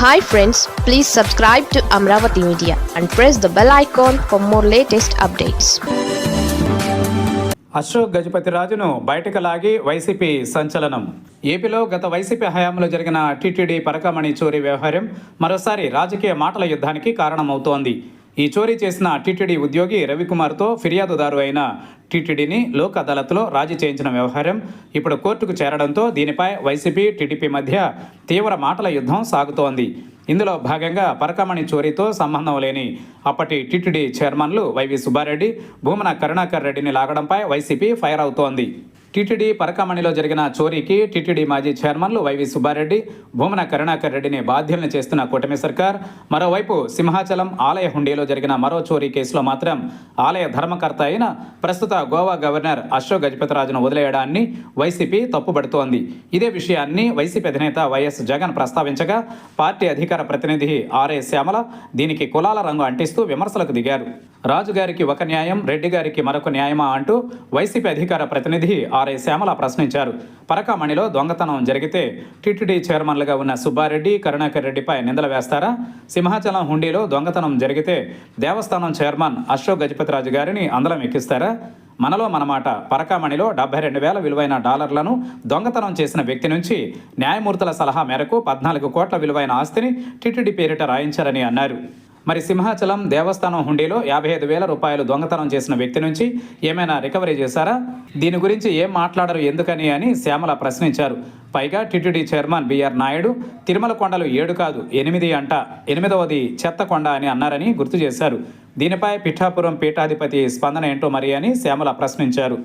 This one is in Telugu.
Hi friends please subscribe to Amaravati media and press the bell icon for more latest updates Ashok Gajapati రాజును బయటకు లాగి వైసీపీ సంచలనం. ఏపీలో గత వైసీపీ హయాంలో జరిగిన టీటీడీ పరకమణి చోరీ వ్యవహారం మరోసారి రాజకీయ మాటల యుద్ధానికి కారణమవుతోంది. ఈ చోరీ చేసిన టీటీడీ ఉద్యోగి రవికుమార్తో ఫిర్యాదుదారు అయిన టీటీడీని లోక్ అదాలత్లో రాజీ చేయించిన వ్యవహారం ఇప్పుడు కోర్టుకు చేరడంతో దీనిపై వైసీపీ టీడీపీ మధ్య తీవ్ర మాటల యుద్ధం సాగుతోంది. ఇందులో భాగంగా పరకమణి చోరీతో సంబంధం లేని అప్పటి టీటీడీ చైర్మన్లు వైవి సుబ్బారెడ్డి భూమన కరుణాకర్ రెడ్డిని లాగడంపై వైసీపీ ఫైర్ అవుతోంది. టీటీడీ పరకమణిలో జరిగిన చోరీకి టీటీడీ మాజీ చైర్మన్లు వైవి సుబ్బారెడ్డి భూమన కరుణాకర్ రెడ్డిని బాధ్యులను చేస్తున్న కూటమి సర్కార్. మరోవైపు సింహాచలం ఆలయ హుండీలో జరిగిన మరో చోరీ కేసులో మాత్రం ఆలయ ధర్మకర్త అయిన ప్రస్తుత గోవా గవర్నర్ అశోక్ గజపతిరాజును వదిలేయడాన్ని వైసీపీ తప్పుబడుతోంది. ఇదే విషయాన్ని వైసీపీ అధినేత వైఎస్ జగన్ ప్రస్తావించగా పార్టీ అధికార ప్రతినిధి ఆర్ఏ శ్యామల దీనికి కులాల రంగు అంటిస్తూ విమర్శలకు దిగారు. రాజుగారికి ఒక న్యాయం రెడ్డి గారికి మరొక న్యాయమా అంటూ వైసీపీ అధికార ప్రతినిధి ఆర్ ఆర్ఐ శ్యామల ప్రశ్నించారు. పరకామణిలో దొంగతనం జరిగితే టీటీడీ చైర్మన్లుగా ఉన్న సుబ్బారెడ్డి కరుణాకర్ రెడ్డిపై నిందలు వేస్తారా? సింహాచలం హుండీలో దొంగతనం జరిగితే దేవస్థానం చైర్మన్ అశోక్ గజపతిరాజు గారిని అందలం ఎక్కిస్తారా? మనలో మనమాట పరకామణిలో డెబ్బై రెండు వేల విలువైన డాలర్లను దొంగతనం చేసిన వ్యక్తి నుంచి న్యాయమూర్తుల సలహా మేరకు పద్నాలుగు కోట్ల విలువైన ఆస్తిని టీటీడీ పేరిట రాయించారని అన్నారు. మరి సింహాచలం దేవస్థానం హుండీలో యాభై ఐదు వేల రూపాయలు దొంగతనం చేసిన వ్యక్తి నుంచి ఏమైనా రికవరీ చేశారా? దీని గురించి ఏం మాట్లాడరు ఎందుకని అని శ్యామల ప్రశ్నించారు. పైగా TTD chairman BR Naidu Tirumala కొండలు ఏడు కాదు ఎనిమిది అంట ఎనిమిదవది చెత్త కొండ అని అన్నారని గుర్తు చేశారు. దీనిపై పిఠాపురం పీఠాధిపతి స్పందన ఏంటో మరి అని శ్యామల ప్రశ్నించారు.